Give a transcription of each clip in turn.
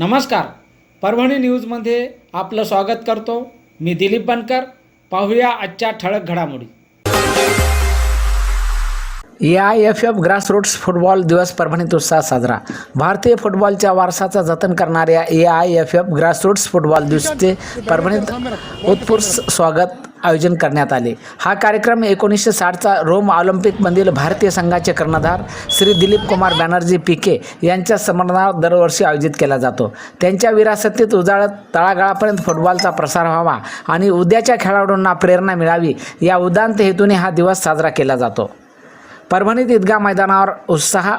नमस्कार. परभणी न्यूजमध्ये आपलं स्वागत करतो. मी दिलीप बनकर. पाहूया आजच्या ठळक घडामोडी. A I F F grassroots football दिवस परभणीत उत्साह साजरा. भारतीय फुटबॉलच्या वारसाचा जतन करणाऱ्या A I F F grassroots football दिवसचे परभणीत उत्स्फूर्त स्वागत. आयोजन करण्यात आले. हा कार्यक्रम एकोणीसशे साठचा रोम ऑलिम्पिकमधील भारतीय संघाचे कर्णधार श्री दिलीप कुमार बॅनर्जी पिके यांच्या स्मरणार्थ दरवर्षी आयोजित केला जातो. त्यांच्या विरासतीत उजाळत तळागाळापर्यंत फुटबॉलचा प्रसार व्हावा आणि उद्याच्या खेळाडूंना प्रेरणा मिळावी या उदांत हेतूने हा दिवस साजरा केला जातो. परभणीत ईदगाह मैदानावर उत्साह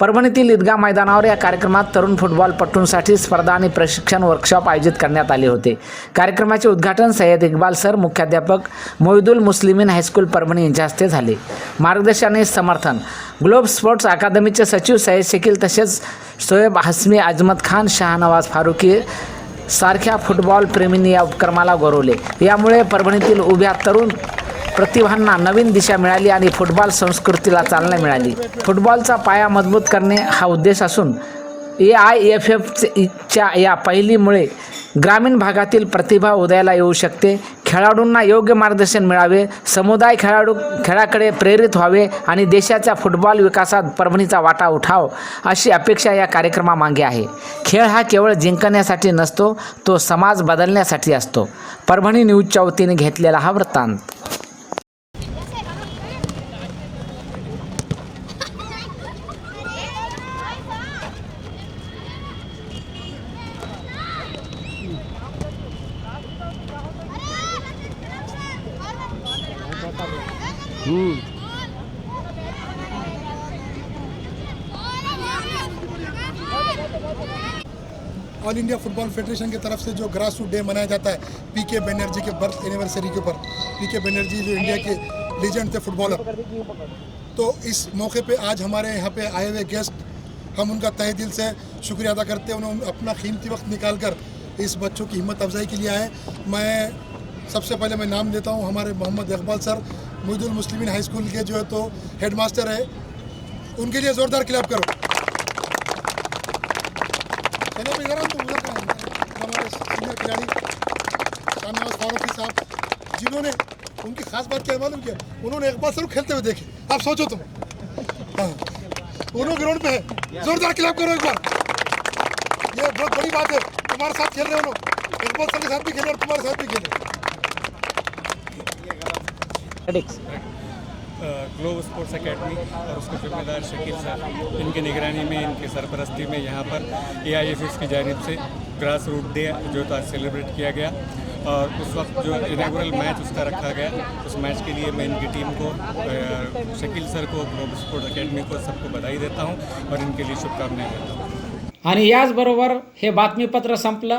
परभणीतील ईदगा मैदानावर या कार्यक्रमात तरुण फुटबॉलपटूंसाठी स्पर्धा आणि प्रशिक्षण वर्कशॉप आयोजित करण्यात आले होते. कार्यक्रमाचे उद्घाटन सय्यद इक्बाल सर मुख्याध्यापक मोहिदुल मुस्लिमीन हायस्कूल परभणी यांच्या हस्ते झाले. मार्गदर्शन आणि समर्थन. ग्लोब स्पोर्ट्स अकादमीचे सचिव सय्यद शकील तसेच सोएब हसमी अजमत खान शहानवाज फारुकी सारख्या फुटबॉल प्रेमींनी या उपक्रमाला गौरवले. यामुळे परभणीतील उभ्या तरुण प्रतिभांना नवीन दिशा मिळाली आणि फुटबॉल संस्कृतीला चालना मिळाली. फुटबॉलचा पाया मजबूत करणे हा उद्देश असून ए आय एफ एफच्या या पहिलीमुळे ग्रामीण भागातील प्रतिभा उदयाला येऊ शकते. खेळाडूंना योग्य मार्गदर्शन मिळावे समुदाय खेळाडू खेळाकडे प्रेरित व्हावे आणि देशाच्या फुटबॉल विकासात परभणीचा वाटा उठाव अशी अपेक्षा या कार्यक्रमामागे आहे. खेळ हा केवळ जिंकण्यासाठी नसतो तो समाज बदलण्यासाठी असतो. परभणी न्यूजच्या वतीने घेतलेला हा वृत्तांत. ऑल इंडिया फुटबॉल फेडरेशन की तरफ़ से जो ग्रास रूट डे मनाया जाता है पी के बनर्जी के बर्थ एनिवर्सरी के ऊपर। पी के बनर्जी जो इंडिया के लीजेंड थे फुटबॉलर तो इस मौके पे आज हमारे यहाँ पे आए हुए गेस्ट हम उनका तहे दिल से शुक्रिया अदा करते हैं। उन्होंने अपना कीमती वक्त निकाल कर इस बच्चों की हिम्मत अफजाई के लिए आए मैं सबसे पहले मैं नाम देता हूँ हमारे Mohammad Iqbal sir Muhidul Muslimeen high school के जो है तो हेड मास्टर है। उनके लिए ज़ोरदार क्लैप करो। जरा तो हमारे सीनियर खिलाड़ी, शाहनवाज फारूकी साहब, जिन्होंने उनकी खास बात क्या मालूम क्या? उन्होंने एक बार सिर्फ़ खेलते हुए देखे। आप सोचो तुम। हाँ। उन्होंने ग्राउंड पे है। जोरदार क्लैप करो एक बार। ये बहुत बड़ी बात है। तुम्हारे साथ खेल रहे हो लोग इकबाल सर के साथ भी खेले और तुम्हारे साथ भी खेले। ग्लोब स्पोर्ट्स एकेडमी और उसके जिम्मेदार शकील सर इनकी निगरानी में इनकी सरपरस्ती में यहाँ पर ए आई एफ़ एस की जानब से ग्रास रूट डे जो था सेलिब्रेट किया गया और उस वक्त जो इनागुरल मैच उसका रखा गया उस मैच के लिए मैं इनकी टीम को शकील सर को ग्लोब स्पोर्ट्स अकेडमी को सबको बधाई देता हूँ और इनके लिए शुभकामनाएँ देता हूँ। आणि याचबरोबर हे बातमीपत्र संपलं.